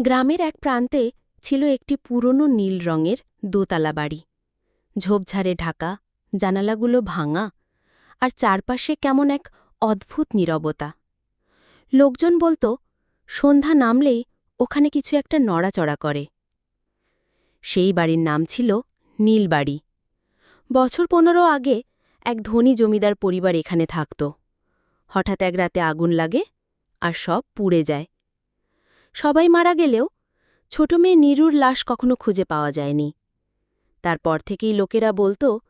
গ্রামের এক প্রান্তে ছিল একটি পুরনো নীল রঙের দোতলা বাড়ি। ঝোপঝাড়ে ঢাকা, জানালাগুলো ভাঙা, আর চারপাশে কেমন এক অদ্ভুত নীরবতা। লোকজন বলতো, সন্ধ্যা নামলেই ওখানে কিছু একটা নড়াচড়া করে। সেই বাড়ির নাম ছিল নীলবাড়ি। বছর পনেরো আগে এক ধনী জমিদার পরিবার এখানে থাকত। হঠাৎ এক রাতে আগুন লাগে আর সব পুড়ে যায়। সবাই মারা গেলেও ছোট মেয়ে নীরুর লাশ কখনো খুঁজে পাওয়া যায়নি। তারপর থেকেই লোকেরা বলতো,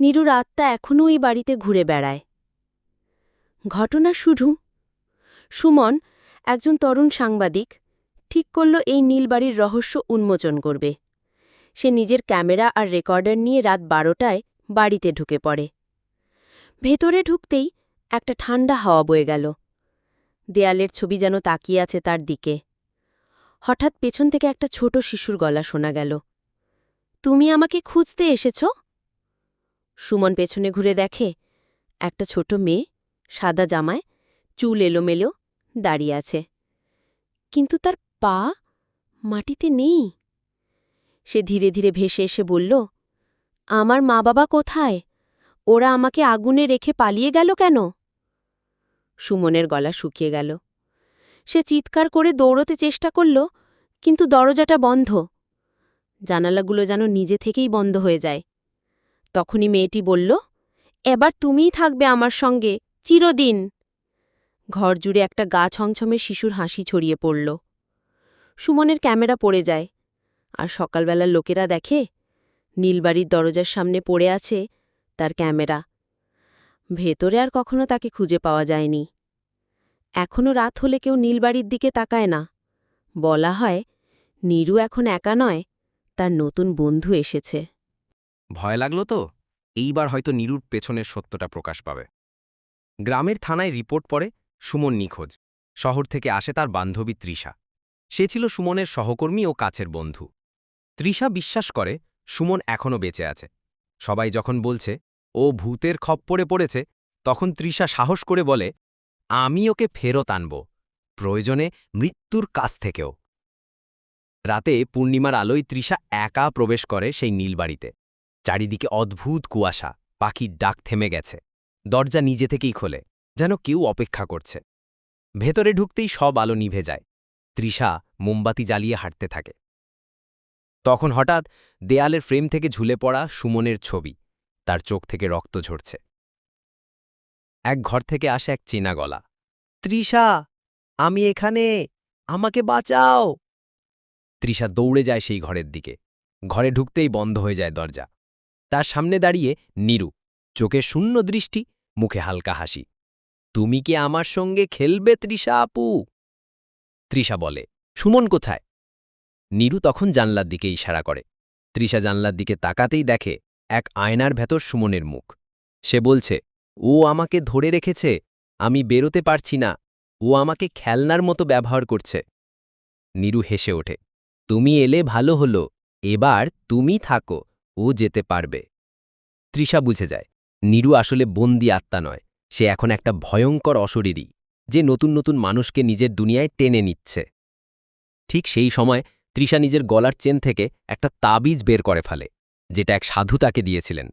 নীরুর আত্মা এখনও এই বাড়িতে ঘুরে বেড়ায়। ঘটনা শুধু, সুমন, একজন তরুণ সাংবাদিক, ঠিক করল এই নীলবাড়ির রহস্য উন্মোচন করবে। সে নিজের ক্যামেরা আর রেকর্ডার নিয়ে রাত বারোটায় বাড়িতে ঢুকে পড়ে। ভেতরে ঢুকতেই একটা ঠান্ডা হাওয়া বয়ে গেল। দেয়ালের ছবি যেন তাকিয়ে আছে তার দিকে। হঠাৎ পেছন থেকে একটা ছোট শিশুর গলা শোনা গেল। তুমি আমাকে খুঁজতে এসেছ? সুমন পেছনে ঘুরে দেখে, একটা ছোট মেয়ে, সাদা জামায়, চুল এলোমেলো, দাঁড়িয়ে আছে। কিন্তু তার পা মাটিতে নেই? সে ধীরে ধীরে ভেসে এসে বলল, আমার মা বাবা কোথায়? ওরা আমাকে আগুনে রেখে পালিয়ে গেল কেন? সুমনের গলা শুকিয়ে গেল। সে চিৎকার করে দৌড়তে চেষ্টা করল কিন্তু দরজাটা বন্ধ। জানালাগুলো যেন নিজে থেকেই বন্ধ হয়ে যায়। তখনই মেয়েটি বলল, এবার তুমিই থাকবে আমার সঙ্গে, চিরদিন। ঘর জুড়ে একটা গা ছমছমে শিশুর হাসি ছড়িয়ে পড়ল। সুমনের ক্যামেরা পড়ে যায়, আর সকালবেলার লোকেরা দেখে, নীলবাড়ির দরজার সামনে পড়ে আছে তার ক্যামেরা। ভেতরে আর কখনো তাকে খুঁজে পাওয়া যায়নি। এখনও রাত হলে কেউ নীলবাড়ির দিকে তাকায় না। বলা হয় নীরু এখন একা নয়, তার নতুন বন্ধু এসেছে। ভয় লাগল তো? এইবার হয়তো নীরুর পেছনের সত্যটা প্রকাশ পাবে। গ্রামের থানায় রিপোর্ট পড়ে সুমন নিখোঁজ। শহর থেকে আসে তার বান্ধবী তৃষা। সে ছিল সুমনের সহকর্মী ও কাছের বন্ধু। তৃষা বিশ্বাস করে সুমন এখনও বেঁচে আছে। সবাই যখন বলছে, ও ভূতের খপ্পরে পড়েছে, তখন তৃষা সাহস করে বলে, আমি ওকে ফেরত আনব। প্রয়োজনে মৃত্যুর কাছ থেকেও। রাতে পূর্ণিমার আলোয় তৃষা একা প্রবেশ করে সেই নীলবাড়িতে চারিদিকে অদ্ভুত কুয়াশা পাখির ডাক থেমে গেছে। দরজা নিজে থেকেই খোলে, যেন কেউ অপেক্ষা করছে। ভেতরে ঢুকতেই সব আলো নিভে যায়। তৃষা মোমবাতি জ্বালিয়ে হাঁটতে থাকে। তখন হঠাৎ দেয়ালের ফ্রেম থেকে ঝুলে পড়া সুমনের ছবি, তার চোখ থেকে রক্ত ঝরছে। এক ঘর থেকে আসে এক চেনা গলা। তৃষা, আমি এখানে, আমাকে বাঁচাও! তৃষা দৌড়ে যায় সেই ঘরের দিকে। ঘরে ঢুকতেই বন্ধ হয়ে যায় দরজা। তার সামনে দাঁড়িয়ে নীরু চোখে শূন্য দৃষ্টি, মুখে হালকা হাসি। তুমি কি আমার সঙ্গে খেলবে তৃষা আপু? তৃষা বলে, সুমন কোথায়? নীরু তখন জানলার দিকে ইশারা করে। তৃষা জানলার দিকে তাকাতেই দেখে এক আয়নার ভেতর সুমনের মুখ। সে বলছে, ও আমাকে ধরে রেখেছে, আমি বেরোতে পারছি না। ও আমাকে খেলনার মতো ব্যবহার করছে। নীরু হেসে ওঠে। তুমি এলে ভালো হলো, এবার তুমি থাকো, ও যেতে পারবে। তৃষা বুঝে যায়, নীরু আসলে বন্দি আত্মা নয়, সে এখন একটা ভয়ঙ্কর অশরীরী, যে নতুন নতুন মানুষকে নিজের দুনিয়ায় টেনে নিচ্ছে। ঠিক সেই সময় তৃষা নিজের গলার চেন থেকে একটা তাবিজ বের করে ফেলে, যেটা এক সাধু তাকে দিয়েছিলেন।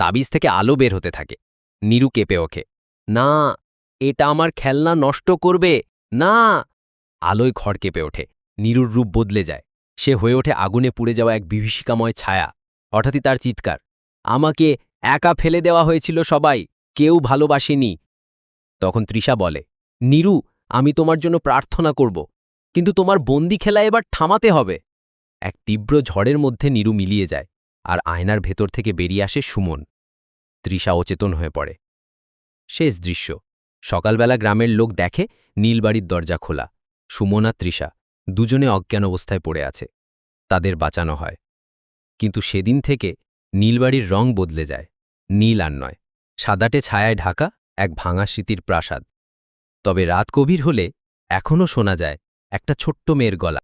তাবিজ থেকে আলো বের হতে থাকে। নীরু কেঁপে ওঠে, না, এটা আমার খেলনা নষ্ট করবে, না! আলোয় ঘর কেঁপে ওঠে, নীরুর রূপ বদলে যায়। সে হয়ে ওঠে আগুনে পুড়ে যাওয়া এক বিভীষিকাময় ছায়া। হঠাৎই তার চিৎকার, আমাকে একা ফেলে দেওয়া হয়েছিল সবাই, কেউ ভালোবাসেনি। তখন তৃষা বলে, নীরু, আমি তোমার জন্য প্রার্থনা করব, কিন্তু তোমার বন্দি খেলা এবার থামাতে হবে। এক তীব্র ঝড়ের মধ্যে নীরু মিলিয়ে যায় আর আয়নার ভেতর থেকে বেরিয়ে আসে সুমন। তৃষা অচেতন হয়ে পড়ে। শেষ দৃশ্য, সকালবেলা গ্রামের লোক দেখে নীলবাড়ির দরজা খোলা, সুমন আর তৃষা। দুজনে অজ্ঞান অবস্থায় পড়ে আছে, তাদের বাঁচানো হয়। কিন্তু সেদিন থেকে নীলবাড়ির রং বদলে যায়, নীল আর নয়, সাদাটে ছায়ায় ঢাকা এক ভাঙা স্মৃতির প্রাসাদ। তবে রাত গভীর হলে এখনও শোনা যায় একটা ছোট্ট মেয়ের গলা।